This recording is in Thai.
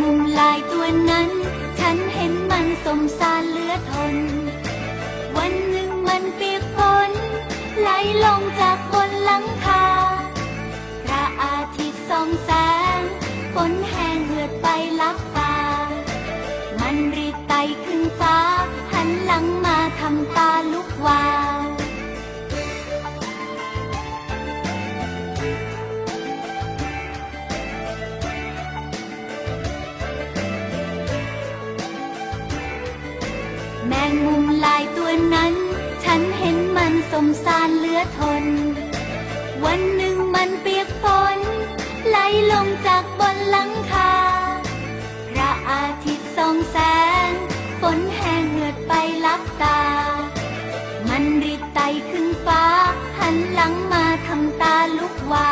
มุมลายตัวนั้น ฉันเห็นมันสมสารเหลือทน วันหนึ่งมันเปียกฝนไหลลงจากบนหลังคา พระอาทิตย์ส่องแสงฝนแห้งเหือดไปลับตามันรีบไต่ขึ้นฟ้า แมงมุมลายตัวนั้น ฉันเห็นมันสมสารเหลือทน วันหนึ่งมันเปียกฝนไหลลงจากบนหลังคา พระอาทิตย์ส่องแสง ฝนแห้งเหือดไปลับตา มันรีดไตขึ้นฟ้า หันหลังมาทำตาลุกวา